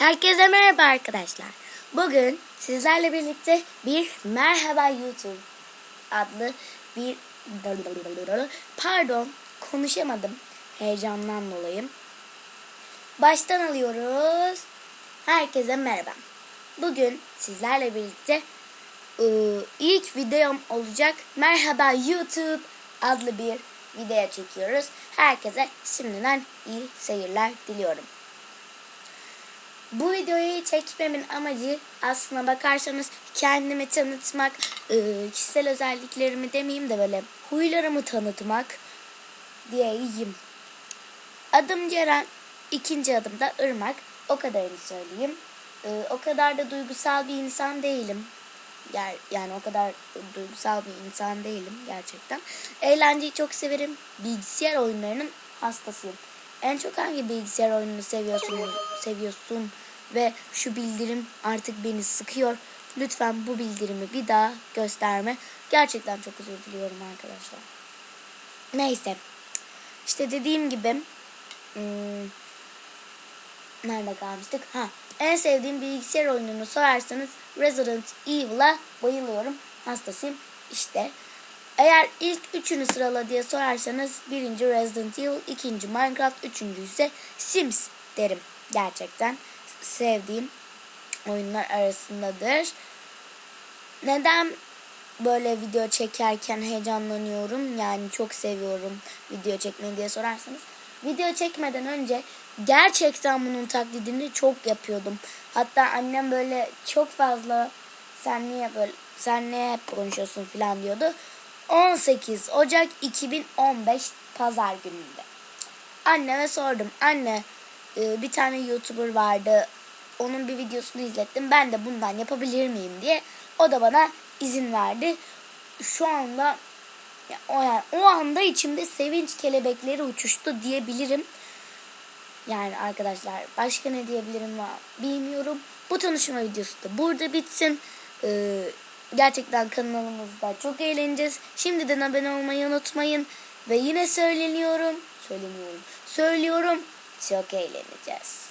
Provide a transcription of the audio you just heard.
Herkese merhaba arkadaşlar. Bugün sizlerle birlikte bir Merhaba YouTube adlı bir pardon konuşamadım heyecandan dolayı. Baştan alıyoruz. Herkese merhaba. Bugün sizlerle birlikte ıı, ilk videom olacak Merhaba YouTube adlı bir video çekiyoruz. Herkese şimdiden iyi seyirler diliyorum. Bu videoyu çekmemin amacı aslına bakarsanız kendimi tanıtmak, ıı, kişisel özelliklerimi demeyeyim de böyle huylarımı tanıtmak diyeyim. Adım Ceren, ikinci adım da Irmak. O kadarını söyleyeyim. Iı, o kadar da duygusal bir insan değilim. Yani o kadar duygusal bir insan değilim gerçekten. Eğlenceyi çok severim. Bilgisayar oyunlarının hastasıyım. En çok hangi bilgisayar oyununu seviyorsun, seviyorsun ve şu bildirim artık beni sıkıyor. Lütfen bu bildirimi bir daha gösterme. Gerçekten çok özür diliyorum arkadaşlar. Neyse. İşte dediğim gibi hmm, nerede kalmıştık? Ha, en sevdiğim bilgisayar oyununu sorarsanız Resident Evil'a bayılıyorum. Hastasıyım. İşte eğer ilk üçünü sırala diye sorarsanız birinci Resident Evil, ikinci Minecraft, üçüncü ise Sims derim. Gerçekten sevdiğim oyunlar arasındadır. Neden böyle video çekerken heyecanlanıyorum? Yani çok seviyorum video çekmeyi diye sorarsanız. Video çekmeden önce gerçekten bunun taklidini çok yapıyordum. Hatta annem böyle çok fazla sen niye böyle sen ne konuşuyorsun falan diyordu. 18 Ocak 2015 Pazar gününde. Anneme sordum. Anne e, bir tane YouTuber vardı. Onun bir videosunu izlettim. Ben de bundan yapabilir miyim diye. O da bana izin verdi. Şu anda o, yani, o anda içimde sevinç kelebekleri uçuştu diyebilirim. Yani arkadaşlar başka ne diyebilirim bilmiyorum. Bu tanışma videosu da burada bitsin. Ee, gerçekten kanalımızda çok eğleneceğiz. Şimdiden abone olmayı unutmayın. Ve yine söyleniyorum. Söyleniyorum. Söylüyorum. Çok eğleneceğiz.